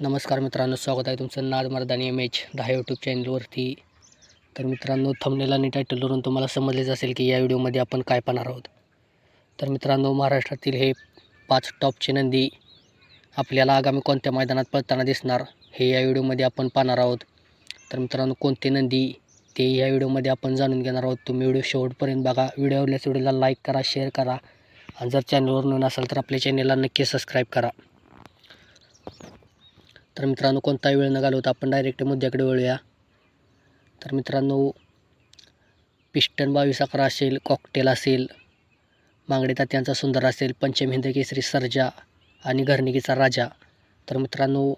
नमस्कार मित्रांनो स्वागत आहे तुमचं नाद मर्दानी एम एच दहा यूट्यूब चॅनलवरती तर मित्रांनो थंबनेल आणि टायटलवरून तुम्हाला समजलेच असेल की या व्हिडिओमध्ये आपण काय पाहणार आहोत. तर मित्रांनो महाराष्ट्रातील हे पाच टॉपचे नंदी आपल्याला आगामी कोणत्या मैदानात पळताना दिसणार हे या व्हिडिओमध्ये आपण पाहणार आहोत. तर मित्रांनो कोणते नंदी ते या व्हिडिओमध्ये आपण जाणून घेणार आहोत. तुम्ही व्हिडिओ शेवटपर्यंत बघा. व्हिडिओ आवडल्यास व्हिडिओला लाईक करा शेअर करा. आणि जर चॅनलवर नवीन असाल तर आपल्या चॅनलला नक्की सबस्क्राईब करा. तर मित्रांनो कोणताही वेळ न घालवता आपण डायरेक्ट मुद्द्याकडे वळूया. तर मित्रांनो पिस्टन बावीस अकरा असेल कॉकटेल असेल मांगडे तात्यांचा सुंदर असेल पंचम हिंद केसरी सर्जा आणि घरणिकीचा राजा. तर मित्रांनो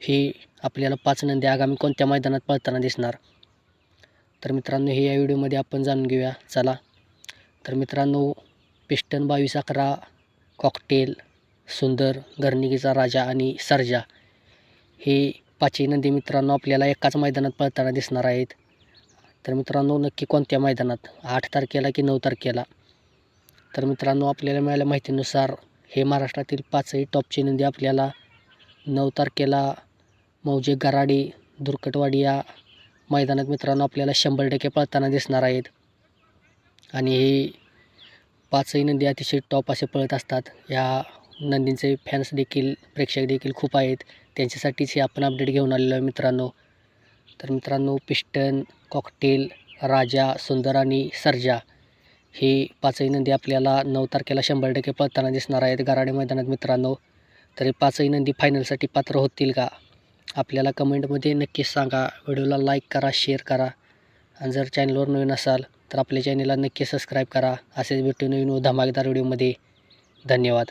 हे आपल्याला पाच नंदी आगामी कोणत्या मैदानात पळताना दिसणार? तर मित्रांनो हे या व्हिडिओमध्ये आपण जाणून घेऊया. चला. तर मित्रांनो पिस्टन बावीस अकरा कॉकटेल सुंदर घरणिकीचा राजा आणि सर्जा. हे पाचही नंदी मित्रांनो आपल्याला एकाच मैदानात पळताना दिसणार आहेत. तर मित्रांनो नक्की कोणत्या मैदानात? आठ तारखेला की नऊ तारखेला? तर मित्रांनो आपल्याला मिळाल्या माहितीनुसार हे महाराष्ट्रातील पाचही टॉपची नंदी आपल्याला नऊ तारखेला मौजे गराडी दुर्कटवाडी या मैदानात मित्रांनो आपल्याला शंभर टक्के पळताना दिसणार आहेत. आणि ही पाचही नंदी अतिशय टॉप असे पळत असतात. या नंदींचे फॅन्स देखील प्रेक्षक देखील खूप आहेत. त्यांच्यासाठीच हे आपण अपडेट घेऊन आलेलो आहे मित्रांनो. तर मित्रांनो पिस्टन कॉकटेल राजा सुंदर आणि सर्जा हे पाचही नंदी आपल्याला नऊ तारखेला शंभर टक्के पळताना दिसणार आहेत गराडे मैदानात मित्रांनो. तर हे पाचही नंदी फायनलसाठी पात्र होतील का? आपल्याला कमेंटमध्ये नक्कीच सांगा. व्हिडिओला लाईक करा शेअर करा. आणि जर चॅनलवर नवीन असाल तर आपल्या चॅनलला नक्की सबस्क्राईब करा. असेच भेटू नवीन व धमाकेदार व्हिडिओमध्ये धन्यवाद.